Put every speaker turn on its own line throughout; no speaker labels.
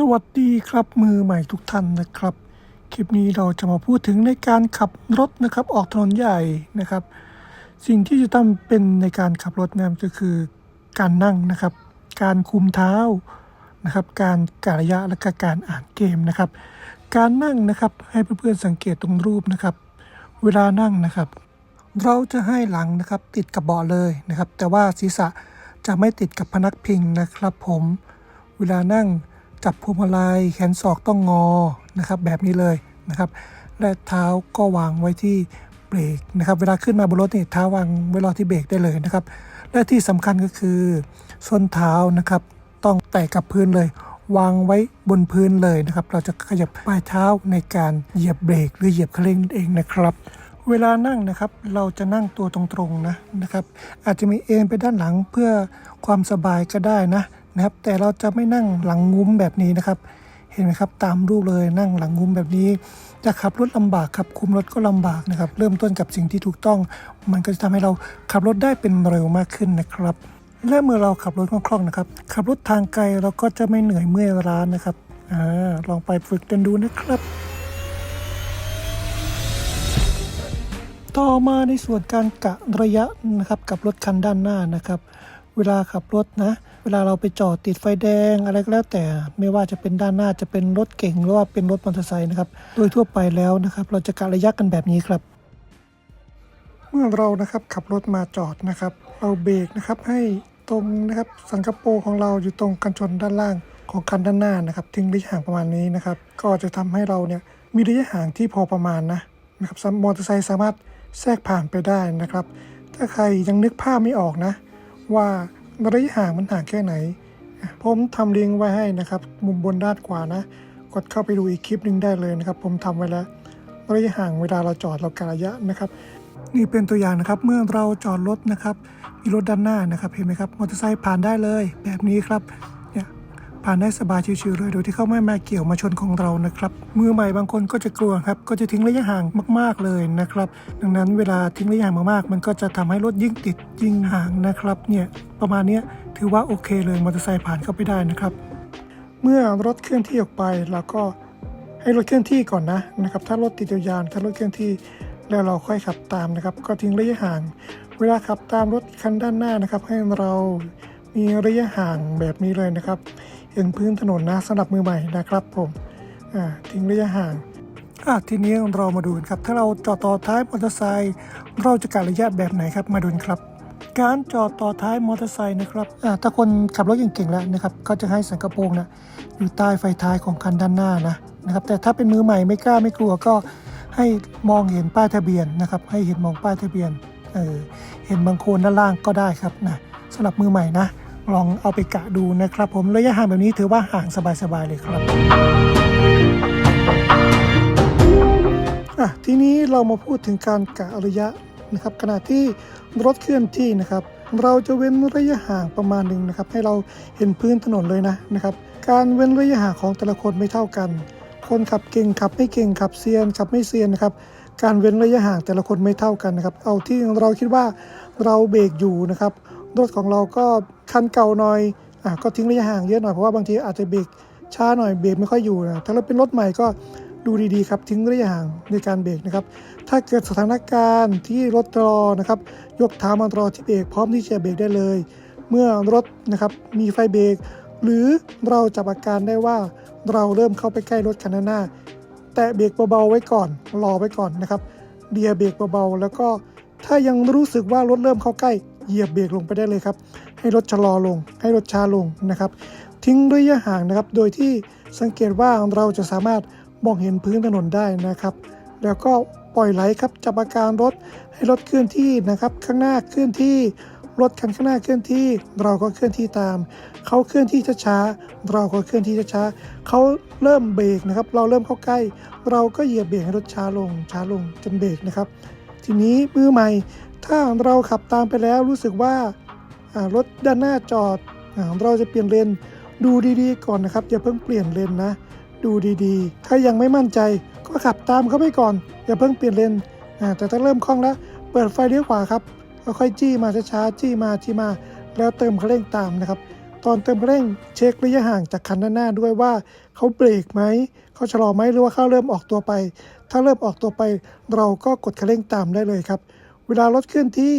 สวัสดีครับมือใหม่ทุกท่านนะครับ คลิปนี้เราจะมาพูดถึงในการขับรถนะครับ ออกถนนใหญ่นะครับ สิ่งที่จะต้องเป็นในการขับรถนะก็คือการนั่งนะครับ การคุมเท้านะครับ การกะระยะและก็การอ่านเกมนะครับ การนั่งนะครับให้เพื่อนๆสังเกตตรงรูปนะครับ เวลานั่งนะครับ เราจะให้หลังนะครับติดกับเบาะเลยนะครับ แต่ว่าศีรษะจะไม่ติดกับพนักพิงนะครับ ผมเวลานั่ง จับพวงมาลัยแขนศอกต้องงอนะครับแบบนี้เลยนะครับและเท้าก็วางไว้ที่เบรกนะครับเวลาขึ้นมาบนรถนี่เท้าวางไว้รอที่เบรกได้เลยนะครับและที่สำคัญก็คือส้นเท้านะครับต้องแตะกับพื้นเลย วางไว้บนพื้นเลยนะครับเราจะขยับปลายเท้าในการเหยียบเบรกหรือเหยียบคันเร่งเองนะครับ เวลานั่งนะครับเราจะนั่งตัวตรงๆนะนะครับอาจจะมีเอ็นไปด้านหลังเพื่อความสบายก็ได้นะ นะครับ แต่เราจะไม่นั่งหลังงุ้มแบบนี้นะครับ เห็นไหมครับตามรูปเลยนั่งหลังงุ้มแบบนี้ จะขับรถลำบากครับคุมรถก็ลำบากนะครับ เริ่มต้นกับสิ่งที่ถูกต้อง มันก็จะทำให้เราขับรถได้เป็นเร็วมากขึ้นนะครับ และเมื่อเราขับรถคล่องๆนะครับ ขับรถทางไกลเราก็จะไม่เหนื่อยเมื่อยล้านะครับอลองไปฝึกกันดูนะครับ ต่อมาในส่วนการกะระยะนะครับ กับรถคันด้านหน้านะครับ เวลาขับรถนะ เวลาเราไปจอดติดไฟแดงอะไรก็แล้วแต่ไม่ว่าจะเป็นด้านหน้าจะเป็นรถเก่งหรือว่าเป็นรถมอเตอร์ไซค์นะครับ โดยทั่วไปแล้วนะครับ เราจะกะระยะกันแบบนี้ครับ เมื่อเรานะครับขับรถมาจอดนะครับ เราเบรกนะครับให้ตรงนะครับสันกะโปรของเราอยู่ตรงกันชนด้านล่างของคันด้านหน้านะครับทิ้งระยะห่างประมาณนี้นะครับ ก็จะทำให้เราเนี่ยมีระยะห่างที่พอประมาณนะนะครับมอเตอร์ไซค์สามารถแทรกผ่านไปได้นะครับ ถ้าใครยังนึกภาพไม่ออกนะ ว่าระยะห่างมันห่างแค่ไหน ผมทำลิงก์ไว้ให้นะครับ มุมบนด้านขวานะ กดเข้าไปดูอีกคลิปหนึ่งได้เลยนะครับ ผมทำไว้แล้วระยะห่างเวลาเราจอดเรากะระยะนะครับ นี่เป็นตัวอย่างนะครับเมื่อเราจอดรถนะครับ มีรถด้านหน้านะครับเห็นไหมครับมอเตอร์ไซค์ผ่านได้เลยแบบนี้ครับ ผ่านได้สบายชิวๆเลย โดยที่เขาไม่มาเกี่ยวมาชนของเรานะครับ มือใหม่บางคนก็จะกลัวครับ ก็จะทิ้งระยะห่างมาก ๆเลยนะครับ ดังนั้นเวลาทิ้งระยะห่างมากๆ มันก็จะทำให้รถยิ่งติดยิ่งห่างนะครับ เนี่ยประมาณนี้ถือว่าโอเคเลยมอเตอร์ไซค์ผ่านเข้าไปได้นะครับ เมื่อรถเคลื่อนที่ออกไปเราก็ให้รถเคลื่อนที่ก่อนนะนะครับ ถ้ารถติดยาวๆถ้ารถเคลื่อนที่แล้วเราค่อยขับตามนะครับ ก็ทิ้งระยะห่าง เวลาขับตามรถคันด้านหน้านะครับ ให้เรา มีระยะห่างแบบนี้เลยนะครับเห็นพื้นถนนนะสำหรับมือใหม่นะครับผมอ่าทิ้งระยะห่างอะทีนี้เรามาดูกันครับ ถ้าเราจอดต่อท้ายมอเตอร์ไซค์เราจะกะรระยะแบบไหนครับมาดูนครับการจอดต่อท้ายมอเตอร์ไซค์นะครับอ่าถ้าคนขับรถเก่งๆแล้วนะครับ ก็จะให้สังกะโปรงนะอยู่ใต้ไฟท้ายของคันด้านหน้านะนะครับ แต่ถ้าเป็นมือใหม่ไม่กล้าไม่กลัวก็ให้มองเห็นป้ายทะเบียนนะครับ ให้เห็นมองป้ายทะเบียน เออ เห็นบางโคนด้านล่างก็ได้ครับนะ สำหรับมือใหม่นะ ลองเอาไปกะดูนะครับผมระยะห่างแบบนี้ถือว่าห่างสบายๆเลยครับทีนี้เรามาพูดถึงการกะระยะนะครับขณะที่รถเคลื่อนที่นะครับ เราจะเว้นระยะห่างประมาณหนึ่งนะครับ ให้เราเห็นพื้นถนนเลยนะนะครับ การเว้นระยะห่างของแต่ละคนไม่เท่ากัน คนขับเก่งขับไม่เก่งขับเซียนขับไม่เซียนนะครับ การเว้นระยะห่างแต่ละคนไม่เท่ากันนะครับ เอาที่เราคิดว่าเราเบรกอยู่นะครับ รถของเราก็คันเก่าหน่อยอะก็ทิ้งระยะห่างเยอะหน่อยเพราะว่าบางทีอาจจะเบรกช้าหน่อยเบรกไม่ค่อยอยู่นะถ้าเราเป็นรถใหม่ก็ดูดีๆครับทิ้งระยะห่างในการเบรกนะครับ ถ้าเกิดสถานการณ์ที่รถรอนะครับ ยกเท้ามารอที่เบรกพร้อมที่จะเบรกได้เลย เมื่อรถนะครับมีไฟเบรกหรือเราจับอาการได้ว่าเราเริ่มเข้าไปใกล้รถคันหน้า แตะเบรกเบาๆไว้ก่อนรอไว้ก่อนนะครับเดียเบรกเบาๆแล้วก็ถ้ายังรู้สึกว่ารถเริ่มเข้าใกล้ เหยียบเบรกลงไปได้เลยครับ ให้รถชะลอลง ให้รถช้าลงนะครับ ทิ้งระยะห่างนะครับ โดยที่สังเกตว่าเราจะสามารถมองเห็นพื้นถนนได้นะครับ แล้วก็ปล่อยไหลครับจับอาการรถให้รถเคลื่อนที่นะครับ ข้างหน้าเคลื่อนที่รถคันข้างหน้าเคลื่อนที่เราก็เคลื่อนที่ตาม เขาเคลื่อนที่ช้าๆเราก็เคลื่อนที่ช้าๆเขาเริ่มเบรกนะครับ เราเริ่มเข้าใกล้ เราก็เหยียบเบรกให้รถช้าลงช้าลงจนเบรกนะครับ ทีนี้มือใหม่ ถ้าเราขับตามไปแล้วรู้สึกว่ารถด้านหน้าจอดอเราจะเปลี่ยนเลนดูดีๆ ก่อนนะครับ อย่าเพิ่งเปลี่ยนเลนนะ ดูดีๆ ถ้ายังไม่มั่นใจก็ขับตามเขาไปก่อน อย่าเพิ่งเปลี่ยนเลนแต่ถ้าเริ่มคล่องแล้ว เปิดไฟเลี้ยวขวาครับค่อยจี้มาช้าๆจี้มาจี้มา แล้วเติมคันเร่งตามนะครับตอนเติมคันเร่งเช็คระยะห่างจากคันด้านหน้าด้วยว่าเขาเบรกไหมเขาชะลอไหมหรือว่าเขาเริ่มออกตัวไป ถ้าเริ่มออกตัวไป เราก็กดคันเร่งตามได้เลยครับ เวลารถเคลื่อนที่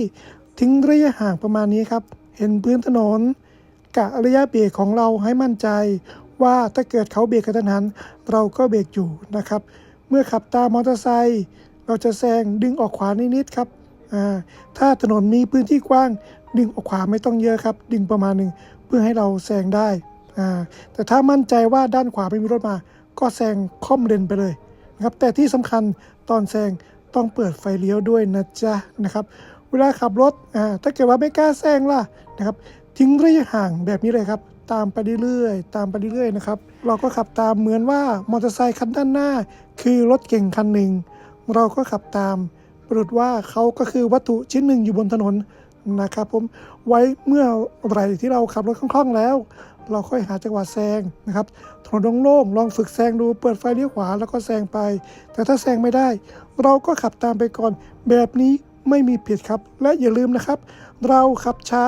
ทิ้งระยะห่างประมาณนี้ครับ เห็นพื้นถนน กะระยะเบรกของเราให้มั่นใจ ว่าถ้าเกิดเขาเบรกกระทันหัน เราก็เบรกอยู่นะครับ เมื่อขับตามมอเตอร์ไซค์เราจะแซงดึงออกขวานิดๆครับอ่าถ้าถนนมีพื้นที่กว้าง ดึงออกขวาไม่ต้องเยอะครับ ดึงประมาณหนึ่งเพื่อให้เราแซงได้อ่าแต่ถ้ามั่นใจว่าด้านขวาไม่มีรถมา ก็แซงค่อมเลนไปเลยนะครับแต่ที่สำคัญตอนแซง ต้องเปิดไฟเลี้ยวด้วยนะจ๊ะนะครับ เวลาขับรถอ่าถ้าเกิดว่าไม่กล้าแซงล่ะนะครับ ทิ้งระยะห่างแบบนี้เลยครับ ตามไปเรื่อยๆตามไปเรื่อยๆนะครับ เราก็ขับตามเหมือนว่ามอเตอร์ไซค์คันด้านหน้า คือรถเก่งคันหนึ่งเราก็ขับตามปรากฏว่าเขาก็คือวัตถุชิ้นหนึ่งอยู่บนถนน นะครับผมไว้เมื่อไรที่เราขับรถคล่องๆแล้ว เราค่อยหาจังหวะแซงนะครับถนนโล่งๆลองฝึกแซงดูเปิดไฟเลี้ยวขวาแล้วก็แซงไป แต่ถ้าแซงไม่ได้ เราก็ขับตามไปก่อน แบบนี้ไม่มีผิดครับ และอย่าลืมนะครับ เราขับช้า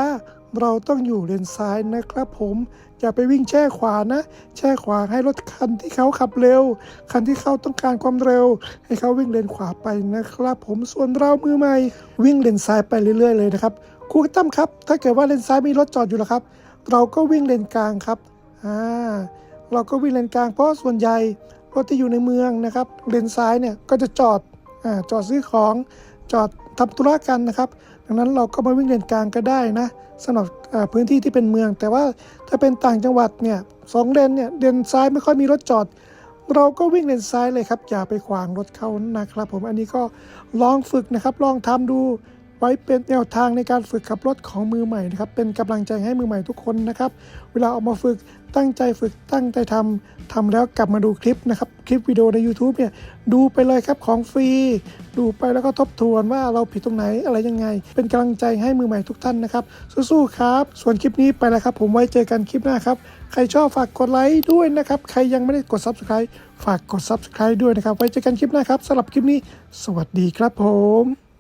เราต้องอยู่เลนซ้ายนะครับผมอย่าไปวิ่งแช่ขวานะ แช่ขวาให้รถคันที่เขาขับเร็ว คันที่เขาต้องการความเร็ว ให้เขาวิ่งเลนขวาไปนะครับ ผมส่วนเรามือใหม่ วิ่งเลนซ้ายไปเรื่อย ๆ เลยนะครับครูตั้มครับ ถ้าเกิดว่าเลนซ้ายมีรถจอดอยู่แล้วครับ เราก็วิ่งเลนกลางครับอ่าเราก็วิ่งเลนกลางเพราะส่วนใหญ่รถที่อยู่ในเมืองนะครับเลนซ้ายเนี่ยก็จะจอดอ่าจอดซื้อของจอดทำธุระกันนะครับ ดังนั้นเราก็มาวิ่งเลนกลางก็ได้นะ สำหรับพื้นที่ที่เป็นเมือง แต่ว่าถ้าเป็นต่างจังหวัดเนี่ยสองเลนเนี่ยเลนซ้ายไม่ค่อยมีรถจอด เราก็วิ่งเลนซ้ายเลยครับ อย่าไปขวางรถเขานะครับ ผมอันนี้ก็ลองฝึกนะครับ ลองทำดู ไว้เป็นแนวทางในการฝึกขับรถของมือใหม่นะครับเป็นกำลังใจให้มือใหม่ทุกคนนะครับ เวลาออกมาฝึกตั้งใจฝึกตั้งใจทำทำแล้วกลับมาดูคลิปนะครับ คลิปวิดีโอใน YouTube เนี่ยดูไปเลยครับของฟรี ดูไปแล้วก็ทบทวนว่าเราผิดตรงไหนอะไรยังไง เป็นกำลังใจให้มือใหม่ทุกท่านนะครับ สู้ๆครับ ส่วนคลิปนี้ไปแล้วครับ ผมไว้เจอกันคลิปหน้าครับ ใครชอบฝากกดไลค์ด้วยนะครับ ใครยังไม่ได้กด Subscribe ฝากกด Subscribe ด้วยนะครับ ไว้เจอกันคลิปหน้าครับสำหรับคลิปนี้ สวัสดีครับผม